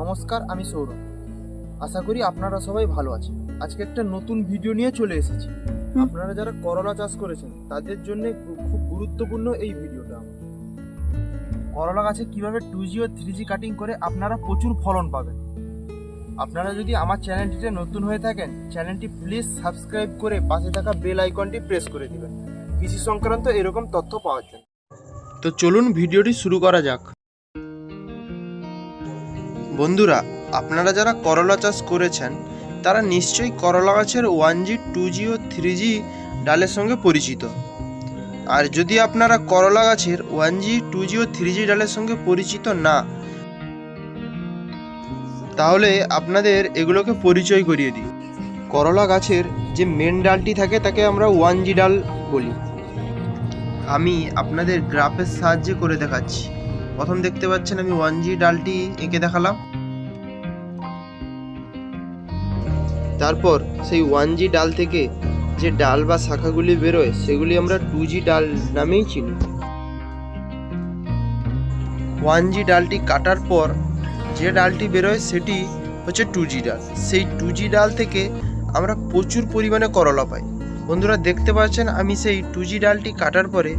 নমস্কার আমি সৌরভ। আশা করি আপনারা সবাই ভালো আছেন। আজকে একটা নতুন ভিডিও নিয়ে চলে এসেছি। আপনারা যারা করলা চাষ করেছেন তাদের জন্য খুব গুরুত্বপূর্ণ এই ভিডিওটা করলা গাছে কীভাবে টু জি ও থ্রি জি কাটিং করে আপনারা প্রচুর ফলন পাবেন। আপনারা যদি আমার চ্যানেলটিতে নতুন হয়ে থাকেন চ্যানেলটি প্লিজ সাবস্ক্রাইব করে পাশে থাকা বেল আইকনটি প্রেস করে দিবেন। কৃষি সংক্রান্ত এরকম তথ্য পাওয়ার জন্য। তো চলুন ভিডিওটি শুরু করা যাক। বন্ধুরা, আপনারা যারা করলা চাষ করেছেন, তারা নিশ্চয়ই করলা গাছের ওয়ান জি টু জি ও থ্রি জি ডালের সঙ্গে পরিচিত। আর যদি আপনারা করলা গাছের ওয়ান জি টু জি ও থ্রি জি ডালের সঙ্গে পরিচিত না, তাহলে আপনাদের এগুলোকে পরিচয় করিয়ে দিই। করলা গাছের যে মেন ডালটি থাকে, তাকে আমরা ওয়ান জি ডাল বলি। আমি আপনাদের গ্রাফের সাহায্যে করে দেখাচ্ছি। প্রথম দেখতে পাচ্ছেন আমি ওয়ান জি ডালটি এঁকে দেখালাম। তারপর সেই ওয়ান জি ডাল থেকে যে ডাল বা শাখাগুলি বেরোয়, সেগুলি আমরা টু জি ডাল নামেই চিনি। ওয়ান জি ডালটি কাটার পর যে ডালটি বেরোয়, সেটি হচ্ছে টু জি ডাল। সেই টু জি ডাল থেকে আমরা প্রচুর পরিমাণে করলা পাই। বন্ধুরা, দেখতে পাচ্ছেন, আমি সেই টু জি ডালটি কাটার পরে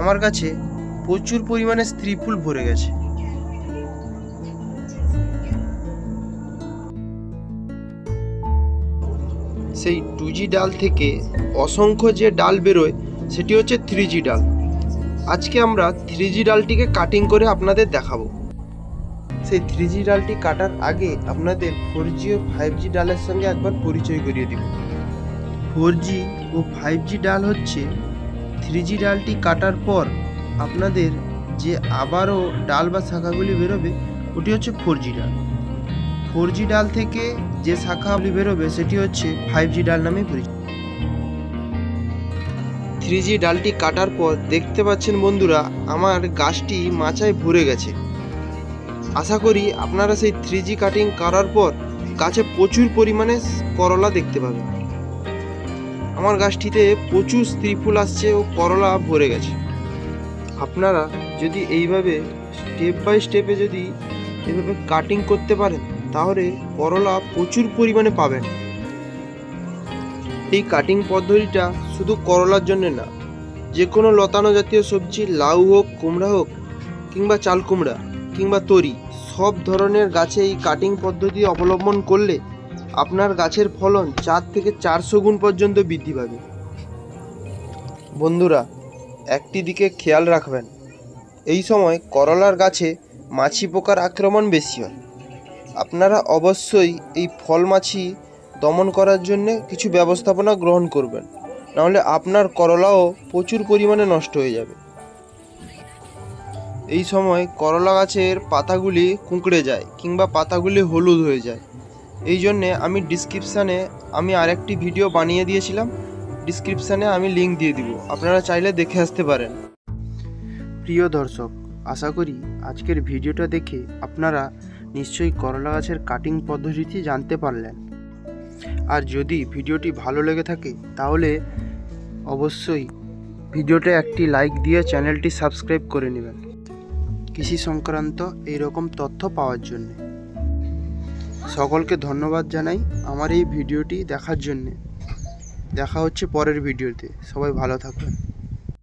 আমার কাছে প্রচুর পরিমাণে স্ত্রী ফুল ভরে গেছে। সেই টু জি ডাল থেকে অসংখ্য যে ডাল বেরোয়, সেটি হচ্ছে থ্রি জি ডাল। আজকে আমরা থ্রি জি ডালটিকে কাটিং করে আপনাদের দেখাবো। সেই থ্রি জি ডালটি কাটার আগে আপনাদের ফোর জি ও ফাইভ জি ডালের সঙ্গে একবার পরিচয় করিয়ে দিব। ফোর জি ও ফাইভ জি ডাল হচ্ছে থ্রি জি ডালটি কাটার পর আপনাদের যে আবারও ডাল বা শাখাগুলি বেরোবে, ওটি হচ্ছে ফোর জি ডাল। ফোর জি ডাল থেকে যে শাখাগুলি বেরোবে, সেটি হচ্ছে ফাইভ জি ডাল নামে পরিচিত। থ্রি জি ডালটি কাটার পর দেখতে পাচ্ছেন বন্ধুরা, আমার গাছটি মাচায় ভরে গেছে। আশা করি আপনারা সেই থ্রি জি কাটিং করার পর গাছে প্রচুর পরিমাণে করলা দেখতে পাবেন। আমার গাছটিতে প্রচুর স্ত্রী ফুল আসছে ও করলা ভরে গেছে। আপনারা যদি এইভাবে স্টেপ বাই স্টেপে যদি এভাবে কাটিং করতে পারেন তাহলে করলা প্রচুর পরিমাণে পাবেন। এই কাটিং পদ্ধতিটা শুধু করলার জন্য না যে কোনো লতানো জাতীয় সবজি, লাউ হোক, কুমড়া হোক, কিংবা চাল কুমড়া, কিংবা তরি, সব ধরনের গাছে এই কাটিং পদ্ধতি অবলম্বন করলে আপনার গাছের ফলন চার থেকে চারশো গুণ পর্যন্ত বৃদ্ধি পাবে। বন্ধুরা, একটি দিকে খেয়াল রাখবেন, এই সময় করলার গাছে মাছি পোকার আক্রমণ বেশি হয়। আপনারা অবশ্যই এই ফল মাছি দমন করার জন্য কিছু ব্যবস্থাপনা গ্রহণ করবেন। নাহলে আপনার করলাও প্রচুর পরিমাণে নষ্ট হয়ে যাবে। এই সময় করলা গাছের পাতাগুলি কুঁকড়ে যায় কিংবা পাতাগুলি হলুদ হয়ে যায়। এই জন্যে আমি ডিসক্রিপশানে আমি আরেকটি ভিডিও বানিয়ে দিয়েছিলাম। ডিসক্রিপশানে আমি লিঙ্ক দিয়ে দিব। আপনারা চাইলে দেখে আসতে পারেন। প্রিয় দর্শক, আশা করি আজকের ভিডিওটা দেখে আপনারা নিশ্চয়ই করলা গাছের কাটিং পদ্ধতিটি জানতে পারলেন। আর যদি ভিডিওটি ভালো লেগে থাকে, তাহলে অবশ্যই ভিডিওতে একটি লাইক দিয়ে চ্যানেলটি সাবস্ক্রাইব করে নেবেন। কৃষি সংক্রান্ত এই রকম তথ্য পাওয়ার জন্য। সকলকে ধন্যবাদ জানাই আমার এই ভিডিওটি দেখার জন্যে। দেখা হচ্ছে পরের ভিডিওতে। সবাই ভালো থাকবেন।